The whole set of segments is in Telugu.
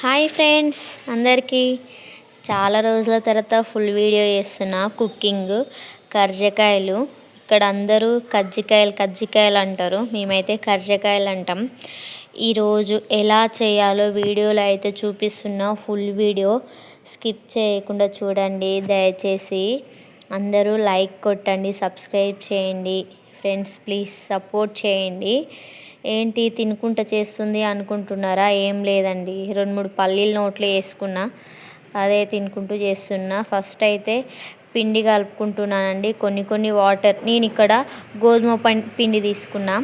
హాయ్ ఫ్రెండ్స్ అందరికీ. చాలా రోజుల తర్వాత ఫుల్ వీడియో చేస్తున్నా కుకింగ్ కర్జకాయలు. ఇక్కడ అందరూ కజ్జికాయలు కజ్జికాయలు అంటారు. మేమైతే కర్జకాయలు అంటాం. ఈరోజు ఎలా చేయాలో వీడియోలో అయితే చూపిస్తున్నా. ఫుల్ వీడియో స్కిప్ చేయకుండా చూడండి. దయచేసి అందరూ లైక్ కొట్టండి సబ్స్క్రైబ్ చేయండి. ఫ్రెండ్స్ ప్లీజ్ సపోర్ట్ చేయండి. ఏంటి తినుకుంటా చేస్తుంది అనుకుంటున్నారా? ఏం లేదండి. రెండు మూడు పల్లీలు నోట్లో వేసుకున్నా అదే తినుకుంటూ చేస్తున్నా. ఫస్ట్ అయితే పిండి కలుపుకుంటున్నానండి. కొన్ని కొన్ని వాటర్ నేను ఇక్కడ గోధుమ పిండి తీసుకున్నా.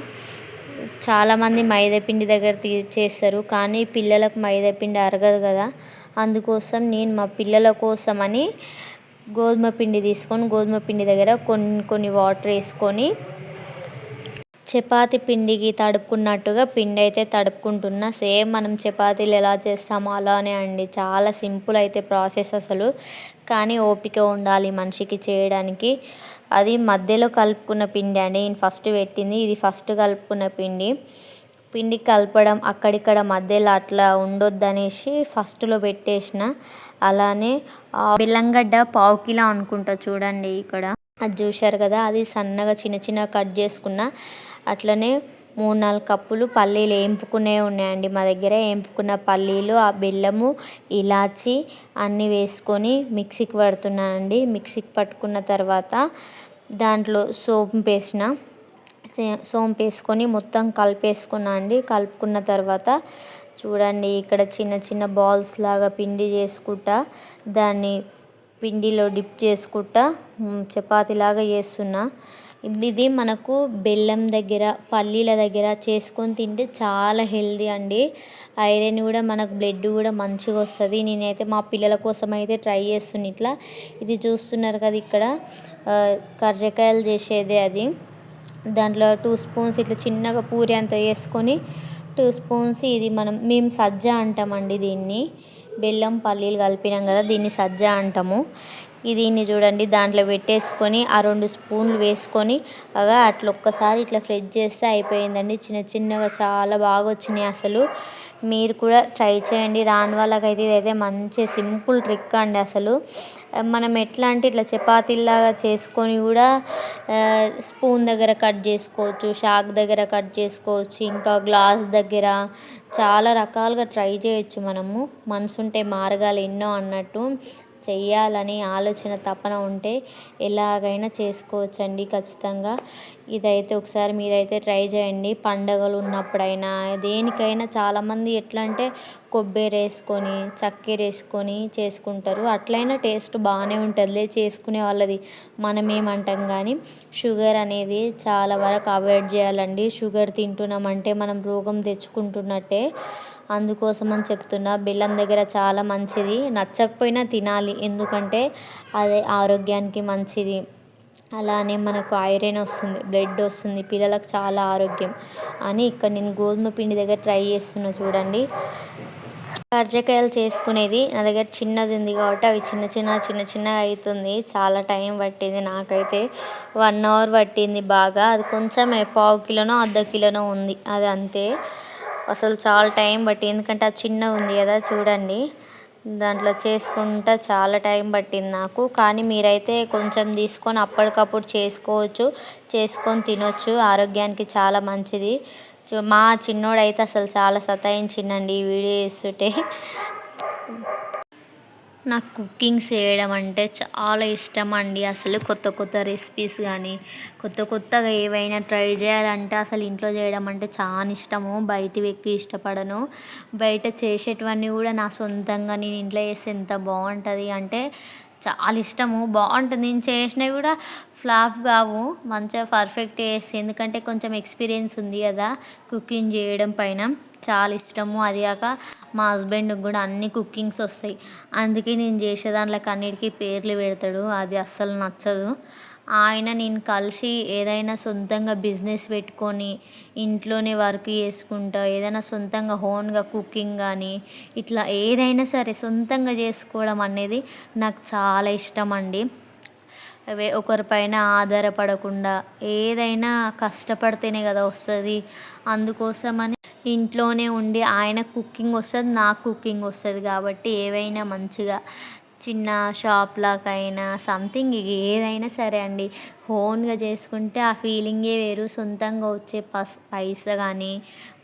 చాలామంది మైదా పిండి దగ్గర తీ చేస్తారు. కానీ పిల్లలకు మైదా పిండి అరగదు కదా. అందుకోసం నేను మా పిల్లల కోసమని గోధుమ పిండి తీసుకొని గోధుమ పిండి దగ్గర కొన్ని కొన్ని వాటర్ వేసుకొని చపాతి పిండికి తడుపుకున్నట్టుగా పిండి అయితే తడుపుకుంటున్నా. సేమ్ మనం చపాతీలు ఎలా చేస్తామో అలానే అండి. చాలా సింపుల్ అయితే ప్రాసెస్ అసలు. కానీ ఓపిక ఉండాలి మనిషికి చేయడానికి. అది మధ్యలో కలుపుకున్న పిండి అండి. నేను ఫస్ట్ పెట్టింది. ఇది ఫస్ట్ కలుపుకున్న పిండి. పిండి కలపడం అక్కడిక్కడ మధ్యలో అట్లా ఉండొద్దనేసి ఫస్ట్లో పెట్టేసిన. అలానే బెల్లంగడ్డ పావు కిలో అనుకుంటా చూడండి ఇక్కడ. అది చూశారు కదా? అది సన్నగా చిన్న చిన్న కట్ చేసుకున్న. అట్లనే మూడు నాలుగు కప్పులు పల్లీలు వేంపుకునే ఉన్నాయండి. మా దగ్గర వేంపుకున్న పల్లీలు ఆ బెల్లము ఇలాచి అన్నీ వేసుకొని మిక్సీకి పడుతున్నానండి. మిక్సీకి పట్టుకున్న తర్వాత దాంట్లో సోంపు వేసిన సోంపు వేసుకొని మొత్తం కలిపేసుకున్నా అండి. కలుపుకున్న తర్వాత చూడండి ఇక్కడ చిన్న చిన్న బాల్స్ లాగా పిండి చేసుకుంటా దాన్ని పిండిలో డిప్ చేసుకుంటా చపాతీలాగా చేస్తున్నా. ఇది మనకు బెల్లం దగ్గర పల్లీల దగ్గర చేసుకొని తింటే చాలా హెల్దీ అండి. ఐరన్ కూడా మనకు బ్లడ్ కూడా మంచిగా వస్తుంది. నేనైతే మా పిల్లల కోసం అయితే ట్రై చేస్తున్నా ఇట్లా. ఇది చూస్తున్నారు కదా ఇక్కడ. కర్జకాయలు చేసేదే అది. దాంట్లో టూ స్పూన్స్ ఇట్లా చిన్నగా పూరి అంత వేసుకొని టూ స్పూన్స్ ఇది మనం మేము సజ్జ అంటామండి దీన్ని. బెల్లం పల్లీలు కలిపినాం కదా దీన్ని సజ్జ అంటాము. దీన్ని చూడండి. దాంట్లో పెట్టేసుకొని ఆ రెండు స్పూన్లు వేసుకొని అలా అట్లా ఒక్కసారి ఇట్లా ఫ్రెష్ చేస్తే అయిపోయిందండి. చిన్న చిన్నగా చాలా బాగా వచ్చినాయి అసలు. మీరు కూడా ట్రై చేయండి. రాని వాళ్ళకైతే ఇదైతే మంచి సింపుల్ ట్రిక్ అండి అసలు. మనం ఎట్లా అంటే ఇట్లా చపాతీలాగా చేసుకొని కూడా స్పూన్ దగ్గర కట్ చేసుకోవచ్చు షాక్ దగ్గర కట్ చేసుకోవచ్చు ఇంకా గ్లాస్ దగ్గర చాలా రకాలుగా ట్రై చేయొచ్చు మనము. మనసుంటే మార్గాలు ఎన్నో అన్నట్టు. చేయాలని ఆలోచన తపన ఉంటే ఎలాగైనా చేసుకోవచ్చండి ఖచ్చితంగా. ఇదైతే ఒకసారి మీరైతే ట్రై చేయండి. పండగలు ఉన్నప్పుడైనా దేనికైనా చాలామంది ఎట్లా అంటే కొబ్బరి వేసుకొని చక్కెర వేసుకొని చేసుకుంటారు. అట్లయినా టేస్ట్ బాగానే ఉంటుందిలే చేసుకునే వాళ్ళది. మనం ఏమంటాం కానీ షుగర్ అనేది చాలా వరకు అవాయిడ్ చేయాలండి. షుగర్ తింటున్నామంటే మనం రోగం తెచ్చుకుంటున్నట్టే అందుకోసం అని చెప్తున్నా. బెల్లం దగ్గర చాలా మంచిది. నచ్చకపోయినా తినాలి. ఎందుకంటే అదే ఆరోగ్యానికి మంచిది. అలానే మనకు ఐరన్ వస్తుంది బ్లడ్ వస్తుంది. పిల్లలకు చాలా ఆరోగ్యం అని ఇక్కడ నేను గోధుమ పిండి దగ్గర ట్రై చేస్తున్నా చూడండి. కర్జకాయలు చేసుకునేది నా దగ్గర చిన్నది ఉంది కాబట్టి అవి చిన్న చిన్న చిన్న చిన్నగా అవుతుంది చాలా టైం పట్టింది. నాకైతే వన్ అవర్ పట్టింది బాగా. అది కొంచెం పావు కిలోనో అర్ధ కిలోనో ఉంది. అది అంతే. అసలు చాలా టైం పట్టింది. ఎందుకంటే అది చిన్న ఉంది కదా చూడండి. దాంట్లో చేసుకుంటా చాలా టైం పట్టింది నాకు. కానీ మీరైతే కొంచెం తీసుకొని అప్పటికప్పుడు చేసుకోవచ్చు చేసుకొని తినొచ్చు. ఆరోగ్యానికి చాలా మంచిది. మా చిన్నోడైతే అసలు చాలా సతాయించిందండి ఈ వీడియో చేస్తుంటే. నాకు కుకింగ్ చేయడం అంటే చాలా ఇష్టం అండి అసలు కొత్త కొత్త రెసిపీస్ కానీ కొత్త కొత్తగా ఏవైనా ట్రై చేయాలంటే అసలు ఇంట్లో చేయడం అంటే చాలా ఇష్టము. బయటివి ఎక్కువ ఇష్టపడను. బయట చేసేటివన్నీ కూడా నా సొంతంగా నేను ఇంట్లో చేస్తే ఎంత బాగుంటుంది అంటే చాలా ఇష్టము. బాగుంటుంది. నేను చేసినవి కూడా ఫ్లాప్ కావు. మంచిగా పర్ఫెక్ట్ చేస్తే ఎందుకంటే కొంచెం ఎక్స్పీరియన్స్ ఉంది కదా. కుకింగ్ చేయడం పైన చాలా ఇష్టము. అది కాక మా హస్బెండ్కి కూడా అన్ని కుకింగ్స్ వస్తాయి. అందుకే నేను చేసే దాంట్లోకి అన్నిటికీ పేర్లు పెడతాడు. అది అస్సలు నచ్చదు. ఆయన నేను కలిసి ఏదైనా సొంతంగా బిజినెస్ పెట్టుకొని ఇంట్లోనే వర్క్ చేసుకుంటా ఏదైనా సొంతంగా ఓన్గా కుకింగ్ కానీ ఇట్లా ఏదైనా సరే సొంతంగా చేసుకోవడం అనేది నాకు చాలా ఇష్టం అండి ఒకరిపైన ఆధారపడకుండా ఏదైనా కష్టపడితేనే కదా వస్తుంది. అందుకోసమని ఇంట్లోనే ఉండి ఆయన కుకింగ్ వస్తుంది నాకు కుకింగ్ వస్తుంది కాబట్టి ఏవైనా మంచిగా చిన్న షాప్ లాకైనా సంథింగ్ ఏదైనా సరే అండి. ఓన్గా చేసుకుంటే ఆ ఫీలింగే వేరు. సొంతంగా వచ్చే పస్ పైసా కానీ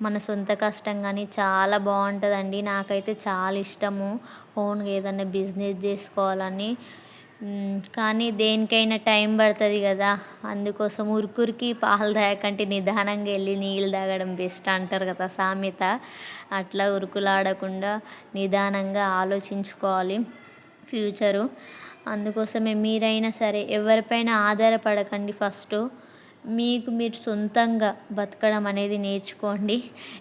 మన సొంత కష్టం కానీ చాలా బాగుంటుందండి. నాకైతే చాలా ఇష్టము ఓన్గా ఏదైనా బిజినెస్ చేసుకోవాలని. కానీ దేనికైనా టైం పడుతుంది కదా. అందుకోసం ఉరుకురికి పాలు తాగకంటే నిదానంగా వెళ్ళి నీళ్ళు తాగడం బెస్ట్ అంటారు కదా సామెత. అట్లా ఉరుకులాడకుండా నిదానంగా ఆలోచించుకోవాలి ఫ్యూచరు. అందుకోసమే మీరైనా సరే ఎవరిపైన ఆధారపడకండి ఫస్ట్. మీకు మీరు సొంతంగా బతకడం అనేది నేర్చుకోండి.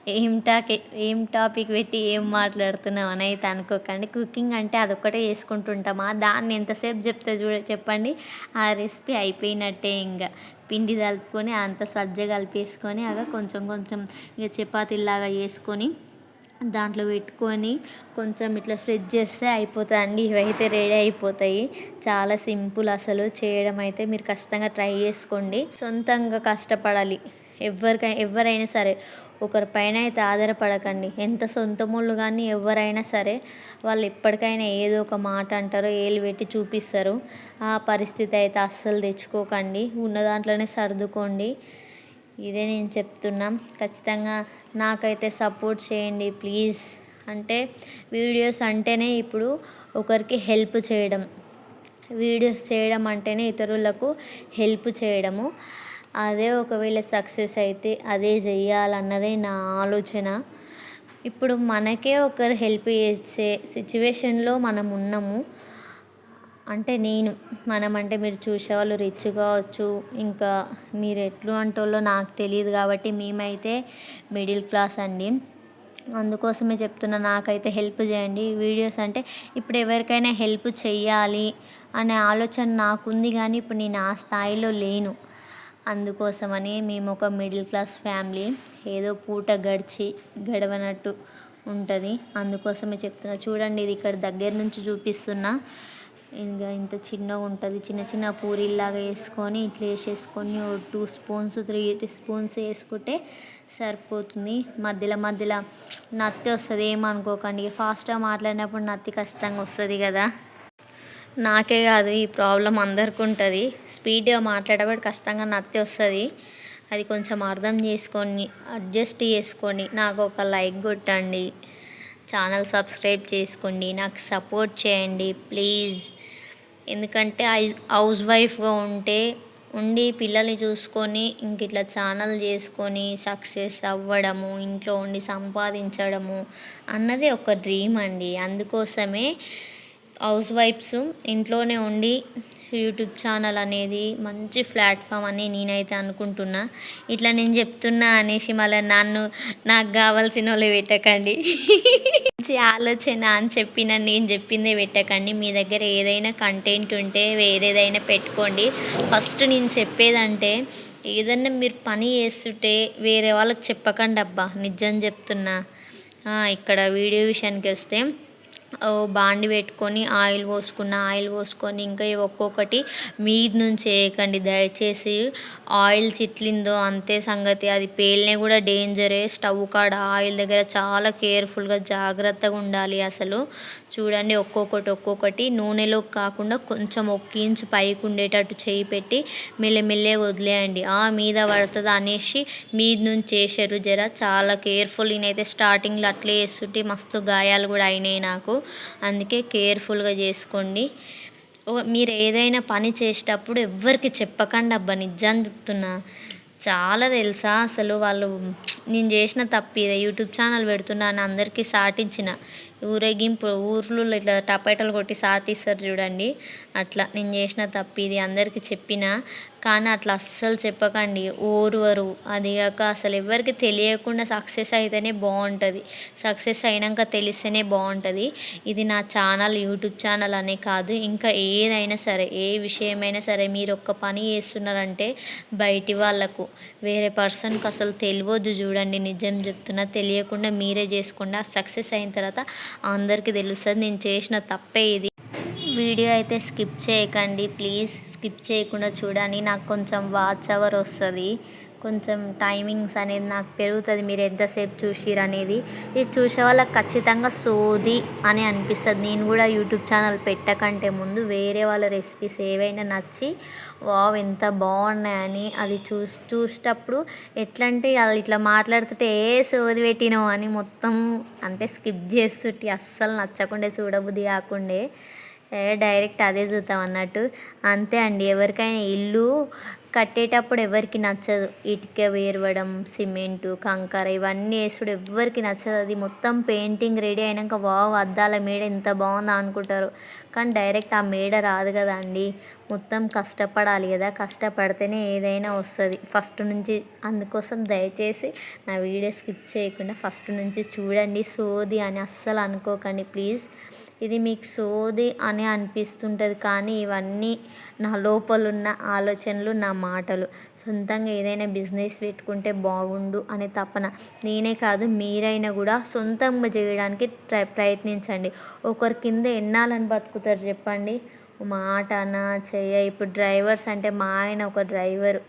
ఏం టాక్ ఏం టాపిక్ పెట్టి ఏం మాట్లాడుతున్నాం అని అయితే అనుకోకండి. కుకింగ్ అంటే అదొక్కటే చేసుకుంటుంటామా? దాన్ని ఎంతసేపు చెప్తే చూడ చెప్పండి. ఆ రెసిపీ అయిపోయినట్టే ఇంకా పిండి కలుపుకొని అంత సజ్జ కలిపేసుకొని అలా కొంచెం కొంచెం ఇక చపాతీలాగా చేసుకొని దాంట్లో పెట్టుకొని కొంచెం ఇట్లా ఫ్రిడ్జ్ చేస్తే అయిపోతుందండి ఇవైతే రెడీ అయిపోతాయి. చాలా సింపుల్ అసలు. చేయడం అయితే మీరు ఖచ్చితంగా ట్రై చేసుకోండి. సొంతంగా కష్టపడాలి. ఎవరికై ఎవరైనా సరే ఒకరి పైన అయితే ఆధారపడకండి. ఎంత సొంతమోళ్ళు కానీ ఎవరైనా సరే వాళ్ళు ఎప్పటికైనా ఏదో ఒక మాట అంటారో ఏలు పెట్టి చూపిస్తారు. ఆ పరిస్థితి అయితే అస్సలు తెచ్చుకోకండి. ఉన్న దాంట్లోనే సర్దుకోండి. ఇదే నేను చెప్తున్నా. ఖచ్చితంగా నాకైతే సపోర్ట్ చేయండి ప్లీజ్. అంటే వీడియోస్ అంటేనే ఇప్పుడు ఒకరికి హెల్ప్ చేయడం. వీడియోస్ చేయడం అంటేనే ఇతరులకు హెల్ప్ చేయడము. అదే ఒకవేళ సక్సెస్ అయితే అదే చెయ్యాలన్నదే నా ఆలోచన. ఇప్పుడు మనకే ఒకరు హెల్ప్ చేసే సిచ్యువేషన్లో మనం ఉన్నాము. అంటే నేను మనం అంటే మీరు చూసేవాళ్ళు రిచ్ కావచ్చు ఇంకా మీరు ఎట్లు అంటోళ్ళో నాకు తెలియదు కాబట్టి మేమైతే మిడిల్ క్లాస్ అండి. అందుకోసమే చెప్తున్నా నాకైతే హెల్ప్ చేయండి. వీడియోస్ అంటే ఇప్పుడు ఎవరికైనా హెల్ప్ చెయ్యాలి అనే ఆలోచన నాకుంది కానీ ఇప్పుడు నేను ఆ స్థాయిలో లేను. అందుకోసమని మేము ఒక మిడిల్ క్లాస్ ఫ్యామిలీ ఏదో పూట గడిచి గడవనట్టు ఉంటుంది. అందుకోసమే చెప్తున్నా చూడండి ఇది ఇక్కడ దగ్గర నుంచి చూపిస్తున్నా. ఇంకా ఇంత చిన్నగా ఉంటుంది. చిన్న చిన్న పూరీలాగా వేసుకొని ఇట్లా వేసేసుకొని టూ స్పూన్స్ త్రీ స్పూన్స్ వేసుకుంటే సరిపోతుంది. మధ్యలో మధ్యలో నత్తి వస్తుంది. ఏమనుకోకండి. ఫాస్ట్గా మాట్లాడినప్పుడు నత్తి ఖచ్చితంగా వస్తుంది కదా. నాకే కాదు ఈ ప్రాబ్లం అందరికి ఉంటుంది. స్పీడ్గా మాట్లాడేటప్పుడు ఖచ్చితంగా నత్తి వస్తుంది. అది కొంచెం అర్థం చేసుకొని అడ్జస్ట్ చేసుకొని నాకు ఒక లైక్ కొట్టండి. ఛానల్ సబ్స్క్రైబ్ చేసుకోండి. నాకు సపోర్ట్ చేయండి. ప్లీజ్. ఎందుకంటే హౌస్ వైఫ్గా ఉంటే ఉండి పిల్లల్ని చూసుకొని ఇంక ఇట్లా ఛానల్ చేసుకొని సక్సెస్ అవ్వడము ఇంట్లో ఉండి సంపాదించడము అన్నది ఒక డ్రీమ్ అండి. అందుకోసమే హౌస్ వైఫ్స్ ఇంట్లోనే ఉండి యూట్యూబ్ ఛానల్ అనేది మంచి ప్లాట్ఫామ్ అని నేనైతే అనుకుంటున్నా. ఇట్లా నేను చెప్తున్నా అనేసి మళ్ళీ నన్ను నాకు కావాల్సిన వాళ్ళు పెట్టకండి. మంచి ఆలోచన అని చెప్పిన నేను చెప్పిందే పెట్టకండి. మీ దగ్గర ఏదైనా కంటెంట్ ఉంటే వేరేదైనా పెట్టుకోండి. ఫస్ట్ నేను చెప్పేదంటే ఏదన్నా మీరు పని చేస్తుంటే వేరే వాళ్ళకి చెప్పకండి అబ్బా నిజం చెప్తున్నా. ఇక్కడ వీడియో విషయానికి వస్తే బాండి పెట్టుకొని ఆయిల్ పోసుకున్న ఆయిల్ పోసుకొని ఇంకా ఒక్కొక్కటి మీద నుంచి వేయకండి. దయచేసి ఆయిల్ చిట్లిందో అంతే సంగతి. అది పేలినా కూడా డేంజరే. స్టవ్ కాడ ఆయిల్ దగ్గర చాలా కేర్ఫుల్గా జాగ్రత్తగా ఉండాలి అసలు. చూడండి ఒక్కొక్కటి ఒక్కొక్కటి నూనెలో కాకుండా కొంచెం ఒక్క ఇంచు పైకి ఉండేటట్టు చేయి పెట్టి మెల్లమెల్లే వదిలేయండి. ఆ మీద పడుతుంది అనేసి మీద నుంచి చేశారు జర. చాలా కేర్ఫుల్. నేనైతే స్టార్టింగ్లో అట్లే వేస్తుంటే మస్తు గాయాలు కూడా అయినాయి నాకు. అందుకే కేర్ఫుల్గా చేసుకోండి. మీరు ఏదైనా పని చేసేటప్పుడు ఎవ్వరికి చెప్పకండి అబ్బా నిజాన్ని చెప్తున్నా. చాలా తెలుసా అసలు వాళ్ళు నేను చేసిన తప్పు ఇదే యూట్యూబ్ ఛానల్ పెడుతున్నా అని అందరికీ సాటించిన. ఊరేగింపు ఊర్లలో ఇట్లా టపేటలు కొట్టి సాటిస్తారు చూడండి. అట్లా నేను చేసిన తప్పు ఇది అందరికీ చెప్పిన కానీ అట్లా అస్సలు చెప్పకండి. ఓర్వరు. అదిగాక అసలు ఎవరికి తెలియకుండా సక్సెస్ అయితేనే బాగుంటుంది. సక్సెస్ అయినాక తెలిస్తేనే బాగుంటుంది. ఇది నా ఛానల్ యూట్యూబ్ ఛానల్ అనే కాదు. ఇంకా ఏదైనా సరే ఏ విషయమైనా సరే మీరు ఒక్క పని చేస్తున్నారంటే బయటి వాళ్ళకు వేరే పర్సన్కి అసలు తెలియదు చూడండి. నిజం చెప్తున్నా తెలియకుండా మీరే చేసుకుండా సక్సెస్ అయిన తర్వాత అందరికీ తెలుస్తుంది. నేను చేసిన తప్పే ఇది. వీడియో అయితే స్కిప్ చేయకండి. ప్లీజ్ స్కిప్ చేయకుండా చూడండి. నాకు కొంచెం వాచ్ అవర్ వస్తుంది. కొంచెం టైమింగ్స్ అనేది నాకు పెరుగుతుంది. మీరు ఎంతసేపు చూసిరు అనేది. ఇది చూసే వాళ్ళకి ఖచ్చితంగా సోది అని అనిపిస్తుంది. నేను కూడా యూట్యూబ్ ఛానల్ పెట్టకంటే ముందు వేరే వాళ్ళ రెసిపీస్ ఏవైనా నచ్చి వావ్ ఎంత బాగున్నాయని అది చూసి చూసేటప్పుడు ఎట్లా అంటే వాళ్ళు ఇట్లా మాట్లాడుతుంటే ఏ సోది పెట్టినావు అని మొత్తం అంటే స్కిప్ చేస్తుంటే అస్సలు నచ్చకుండే చూడబుద్ధి కాకుండే. డైరెక్ట్ అదే చూద్దాం అన్నట్టు. అంతే అండి ఎవరికైనా ఇల్లు కట్టేటప్పుడు ఎవరికి నచ్చదు. ఇటుక వేరవడం సిమెంటు కంకర ఇవన్నీ వేసుడు ఎవ్వరికి నచ్చదు. అది మొత్తం పెయింటింగ్ రెడీ అయినాక వావ్ అద్దాల మేడ ఎంత బాగుందో అనుకుంటారు. కానీ డైరెక్ట్ ఆ మేడ రాదు కదా అండి మొత్తం కష్టపడాలి కదా. కష్టపడితేనే ఏదైనా వస్తుంది. ఫస్ట్ నుంచి అందుకోసం దయచేసి నా వీడియో స్కిప్ చేయకుండా ఫస్ట్ నుంచి చూడండి. సోది అని అస్సలు అనుకోకండి ప్లీజ్. ఇది మీకు సోది అని అనిపిస్తుంటుంది కానీ ఇవన్నీ నా లోపలున్న ఆలోచనలు నా మాటలు. సొంతంగా ఏదైనా బిజినెస్ పెట్టుకుంటే బాగుండు అనే తపన నేనే కాదు మీరైనా కూడా సొంతంగా చేయడానికి ట్రై ప్రయత్నించండి. ఒకరి కింద ఎన్నాలని బతుకుతారు చెప్పండి? మాటనా చెయ్య. ఇప్పుడు డ్రైవర్స్ అంటే మా ఆయన ఒక డ్రైవర్.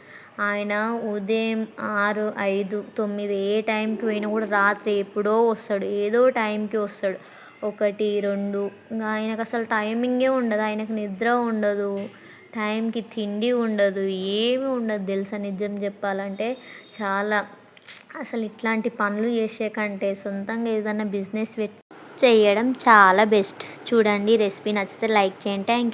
ఆయన ఉదయం ఆరు ఐదు తొమ్మిది ఏ టైంకి పోయినా కూడా రాత్రి ఎప్పుడో వస్తాడు. ఏదో టైంకి వస్తాడు. ఒకటి రెండు. ఇంకా ఆయనకు అసలు టైమింగే ఉండదు. ఆయనకు నిద్ర ఉండదు. టైంకి తిండి ఉండదు. ఏమీ ఉండదు తెలుసా నిజం చెప్పాలంటే. చాలా అసలు ఇట్లాంటి పనులు చేసే కంటే సొంతంగా ఏదైనా బిజినెస్ చేయడం చాలా బెస్ట్. చూడండి రెసిపీ నచ్చితే లైక్ చేయండి. Thank you